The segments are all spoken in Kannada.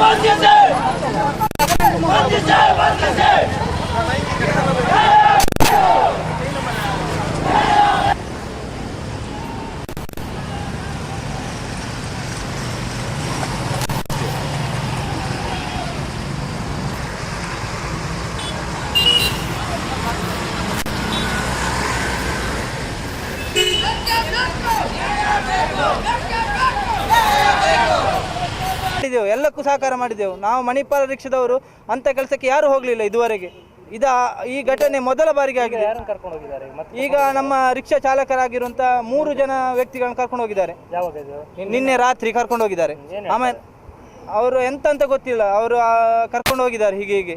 ಬಂಧಿಸಿ ಬೇಕೇ ಬೇಕು ಬೇಕೇ ಬೇಕು ಬಂಧಿಸಿ ಮಾಡಿದೆವು ಎಲ್ಲಕ್ಕೂ ಸಹಕಾರ ಮಾಡಿದೆವು. ನಾವು ಮಣಿಪಾಲ ರಿಕ್ಷಾದವರು ಅಂತ ಕೆಲಸಕ್ಕೆ ಯಾರು ಹೋಗಲಿಲ್ಲ ಇದುವರೆಗೆ. ಇದ ಈ ಘಟನೆ ಮೊದಲ ಬಾರಿಗೆ ಆಗಿದೆ. ಕರ್ಕೊಂಡು ಹೋಗಿದ್ದಾರೆ? ಈಗ ನಮ್ಮ ರಿಕ್ಷಾ ಚಾಲಕರಾಗಿರುವಂತ ಮೂರು ಜನ ವ್ಯಕ್ತಿಗಳನ್ನು ಕರ್ಕೊಂಡು ಹೋಗಿದ್ದಾರೆ. ನಿನ್ನೆ? ರಾತ್ರಿ ಕರ್ಕೊಂಡು ಹೋಗಿದ್ದಾರೆ. ಆಮೇಲೆ ಅವರು ಎಂತ ಅಂತ ಗೊತ್ತಿಲ್ಲ. ಅವರು ಕರ್ಕೊಂಡು ಹೋಗಿದ್ದಾರೆ ಹೀಗೆ ಹೀಗೆ.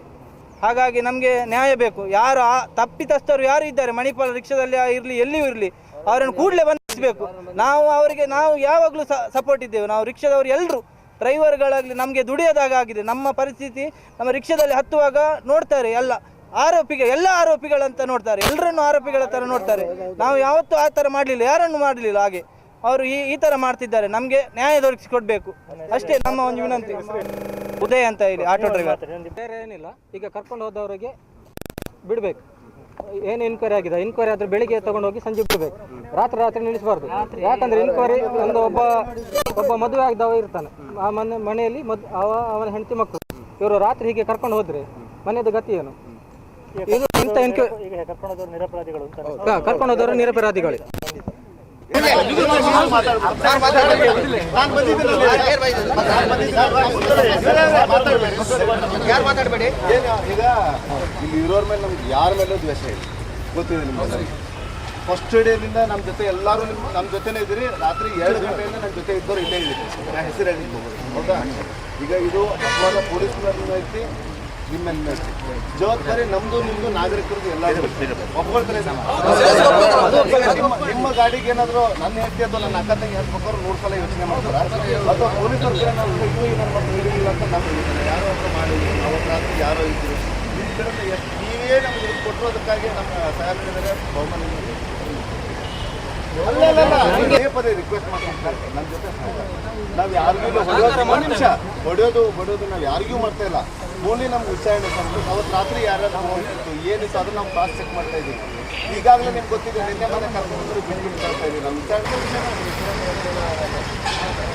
ಹಾಗಾಗಿ ನಮಗೆ ನ್ಯಾಯ ಬೇಕು. ಯಾರು ಆ ತಪ್ಪಿತಸ್ಥರು ಯಾರು ಇದ್ದಾರೆ? ಮಣಿಪಾಲ ರಿಕ್ಷಾದಲ್ಲಿ ಇರಲಿ ಎಲ್ಲಿಯೂ ಇರಲಿ. ಅವರನ್ನು ಕೂಡಲೇ ಬಂಧಿಸಬೇಕು. ನಾವು ಅವರಿಗೆ ನಾವು ಯಾವಾಗಲೂ ಸಪೋರ್ಟ್ ಇದ್ದೇವೆ. ನಾವು ರಿಕ್ಷಾದವರು ಎಲ್ಲರೂ ಡ್ರೈವರ್ಗಳಾಗಲಿ ನಮಗೆ ದುಡಿಯೋದಾಗಿದೆ ನಮ್ಮ ಪರಿಸ್ಥಿತಿ ನಮ್ಮ ರಿಕ್ಷಾದಲ್ಲಿ ಹತ್ತುವಾಗ ನೋಡ್ತಾರೆ ಎಲ್ಲ ಆರೋಪಿಗೆ ಎಲ್ಲ ಆರೋಪಿಗಳಂತ ನೋಡ್ತಾರೆ. ಎಲ್ಲರನ್ನು ಆರೋಪಿಗಳ ಥರ ನೋಡ್ತಾರೆ. ನಾವು ಯಾವತ್ತೂ ಆ ಥರ ಮಾಡಲಿಲ್ಲ, ಯಾರನ್ನು ಮಾಡಲಿಲ್ಲ ಹಾಗೆ. ಅವರು ಈ ಈ ಥರ ಮಾಡ್ತಿದ್ದಾರೆ. ನಮಗೆ ನ್ಯಾಯ ದೊರಕಿಸಿಕೊಡ್ಬೇಕು. ಅಷ್ಟೇ ನಮ್ಮ ಒಂದು ವಿನಂತಿ. ಉದಯ ಅಂತ ಹೇಳಿ, ಆಟೋ ಡ್ರೈವರ್. ಬೇರೆ ಏನಿಲ್ಲ. ಈಗ ಕರ್ಕೊಂಡು ಹೋದವರಿಗೆ ಬಿಡಬೇಕು. ಏನು ಎನ್ಕ್ವೈರಿ ಆಗಿದೆ? ಎನ್ಕ್ವೈರಿ ಆದ್ರೆ ಬೆಳಿಗ್ಗೆ ತಗೊಂಡು ಹೋಗಿ ಸಂಜೆ ಬಿಡಬೇಕು. ರಾತ್ರಿ ರಾತ್ರಿ ನಿಲ್ಲಿಸಬಾರ್ದು. ಯಾಕಂದ್ರೆ ಎನ್ಕ್ವೈರಿ ಒಂದು ಒಬ್ಬ ಒಬ್ಬ ಮದುವೆ ಆಗಿದವ ಇರ್ತಾನೆ. ಆ ಮನೆ ಮನೆಯಲ್ಲಿ ಮದ್ ಅವ ಅವನ ಹೆಂಡತಿ ಮಕ್ಕಳು. ಇವರು ರಾತ್ರಿ ಹೀಗೆ ಕರ್ಕೊಂಡು ಹೋದ್ರೆ ಮನೆಯದು ಗತಿ ಏನು? ಇದು ಇಂಥ ಎನ್ಕ್ವೈರಿ ಕರ್ಕೊಂಡು ಹೋದವರು ನಿರಪರಾಧಿಗಳು. ಯಾರು ಮಾತಾಡಬೇಡಿ ಈಗ ಇಲ್ಲಿ ಇರೋರ ಮೇಲೆ ನಮ್ಗೆ ಯಾರ ಮೇಲೂ ದ್ವೇಷ ಇಲ್ಲ ಗೊತ್ತಿದೆ ನಿಮ್ಗೆ ಫಸ್ಟ್ ಡೇದಿಂದ ನಮ್ಮ ಜೊತೆ ಎಲ್ಲರೂ ನಿಮ್ಮ ನಮ್ಮ ಜೊತೆನೇ ಇದ್ದೀರಿ ರಾತ್ರಿ ಎರಡು ಗಂಟೆಯಿಂದ ನಮ್ಮ ಜೊತೆ ಇದ್ದವ್ರು ಇಲ್ಲೇ ಇದ್ದೀರಿ ನಾ ಹೆಸರು ಹೇಳಿ ಹೌದಾ ಈಗ ಇದು ಪೊಲೀಸ್ ಐತಿ ನಿಮ್ಮ ಮೇಲೆ ಐತಿ ಜವಾಬ್ದಾರಿ ನಮ್ದು ನಿಮ್ದು ನಾಗರಿಕರದ್ದು ಎಲ್ಲ ಒಪ್ಕೊಳ್ತಾರೆ? ನಿಮ್ಮ- ನಿಮ್ಮ ಗಾಡಿಗೆ ಏನಾದ್ರು ನನ್ನ ಹೆಂಡತಿ ಅಥವಾ ನನ್ನ ಅಕ್ಕ ತಂಗಿ ಹಾಕ್ಬೇಕಾದ್ರೆ ನೂರು ಸಲ ಯೋಚನೆ ಮಾಡ್ತಾರೆ? ಅಥವಾ ಪೊಲೀಸರು ಏನಾದ್ರು ಮತ್ತೆ ಹಿಡಿಯಿಲ್ಲ ಅಂತ ನಾವು ಯಾರೋ ಒಬ್ಬರು ಮಾಡಿ ಅವತ್ತು ರಾತ್ರಿ ಯಾರೋ ಇದ್ರು. ನೀವೇ ನಮ್ಗೆ ಕೊಟ್ಟಿರೋದಕ್ಕಾಗಿ ನಮ್ಮ ಸಾಹೇಬರಿದ್ದಾರೆ ಬಹುಮಾನ. ಅಲ್ಲ, ಪದೇ ಪದೇ ರಿಕ್ವೆಸ್ಟ್ ಮಾಡ್ತಾ ನಮ್ಮ ಜೊತೆ ನಾವು ಯಾರಿಗೂ ಹೊಡೆಯೋದು ಮನುಷ್ಯ ಹೊಡೆಯೋದು ಹೊಡೆಯೋದು ನಾವು ಯಾರಿಗೂ ಮಾಡ್ತಾ ಇಲ್ಲ. ಓನ್ಲಿ ನಮ್ಗೆ ವಿಚಾರಣೆ ಸಂತು ಅವತ್ತು ರಾತ್ರಿ ಯಾರ್ಯಾರು ನಾವು ಹೋಗಿತ್ತು ಅದು ನಾವು ಕ್ಲಾಸ್ ಚೆಕ್ ಮಾಡ್ತಾ ಇದ್ದೀವಿ ಈಗಾಗಲೇ ನಿಮ್ಗೆ ಗೊತ್ತಿದೆ ನಿನ್ನೆ ಮನೆ ಕರ್ಕೊಂಡು ಬಿಟ್ಬಿಟ್ಟು ಮಾಡ್ತಾ ಇದ್ದೀವಿ ನಮ್ಮ ವಿಚಾರಣೆ